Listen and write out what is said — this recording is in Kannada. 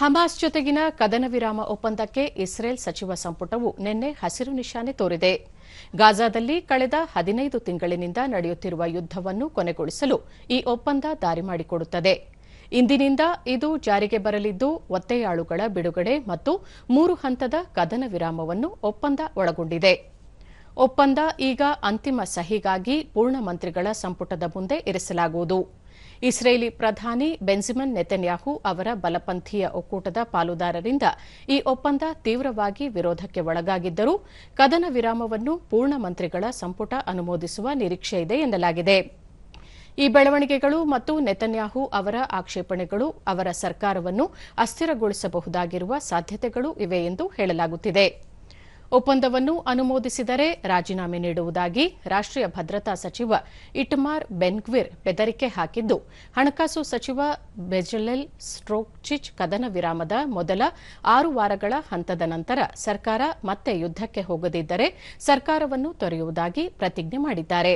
ಹಮಾಸ್ ಜೊತೆಗಿನ ಕದನ ವಿರಾಮ ಒಪ್ಪಂದಕ್ಕೆ ಇಸ್ರೇಲ್ ಸಚಿವ ಸಂಪುಟವು ನಿನ್ನೆ ಹಸಿರು ನಿಶಾನೆ ತೋರಿದೆ. ಗಾಜಾದಲ್ಲಿ ಕಳೆದ ಹದಿನೈದು ತಿಂಗಳಿನಿಂದ ನಡೆಯುತ್ತಿರುವ ಯುದ್ದವನ್ನು ಕೊನೆಗೊಳಿಸಲು ಈ ಒಪ್ಪಂದ ದಾರಿ ಮಾಡಿಕೊಡುತ್ತದೆ. ಇಂದಿನಿಂದ ಇದು ಜಾರಿಗೆ ಬರಲಿದ್ದು, ಒತ್ತೆಯಾಳುಗಳ ಬಿಡುಗಡೆ ಮತ್ತು ಮೂರು ಹಂತದ ಕದನ ವಿರಾಮವನ್ನು ಒಪ್ಪಂದ ಒಳಗೊಂಡಿದೆ. ಒಪ್ಪಂದ ಈಗ ಅಂತಿಮ ಸಹಿಗಾಗಿ ಪೂರ್ಣ ಮಂತ್ರಿಗಳ ಸಂಪುಟದ ಮುಂದೆ ಇರಿಸಲಾಗುವುದು. ಇಸ್ರೇಲಿ ಪ್ರಧಾನಿ ಬೆಂಜಿಮನ್ ನೆತನ್ಯಾಹು ಅವರ ಬಲಪಂಥೀಯ ಒಕ್ಕೂಟದ ಪಾಲುದಾರರಿಂದ ಈ ಒಪ್ಪಂದ ತೀವ್ರವಾಗಿ ವಿರೋಧಕ್ಕೆ ಒಳಗಾಗಿದ್ದರೂ ಕದನ ವಿರಾಮವನ್ನು ಪೂರ್ಣ ಮಂತ್ರಿಗಳ ಸಂಪುಟ ಅನುಮೋದಿಸುವ ನಿರೀಕ್ಷೆಯಿದೆ ಎನ್ನಲಾಗಿದೆ. ಈ ಬೆಳವಣಿಗೆಗಳು ಮತ್ತು ನೆತನ್ಯಾಹು ಅವರ ಆಕ್ಷೇಪಣೆಗಳು ಅವರ ಸರ್ಕಾರವನ್ನು ಅಸ್ಥಿರಗೊಳಿಸಬಹುದಾಗಿರುವ ಸಾಧ್ಯತೆಗಳು ಇವೆ ಎಂದು ಹೇಳಲಾಗುತ್ತಿದೆ. ಒಪ್ಪಂದವನ್ನು ಅನುಮೋದಿಸಿದರೆ ರಾಜೀನಾಮೆ ನೀಡುವುದಾಗಿ ರಾಷ್ಟೀಯ ಭದ್ರತಾ ಸಚಿವ ಇಟ್ಮಾರ್ ಬೆನ್ಗ್ವಿರ್ ಬೆದರಿಕೆ ಹಾಕಿದ್ದು, ಹಣಕಾಸು ಸಚಿವ ಬೆಜಲೆಲ್ ಸ್ಟ್ರೋಕ್ಚಿಚ್ ಕದನ ವಿರಾಮದ ಮೊದಲ ಆರು ವಾರಗಳ ಹಂತದ ನಂತರ ಸರ್ಕಾರ ಮತ್ತೆ ಯುದ್ದಕ್ಕೆ ಹೋಗದಿದ್ದರೆ ಸರ್ಕಾರವನ್ನು ತೊರೆಯುವುದಾಗಿ ಪ್ರತಿಜ್ಞೆ ಮಾಡಿದ್ದಾರೆ.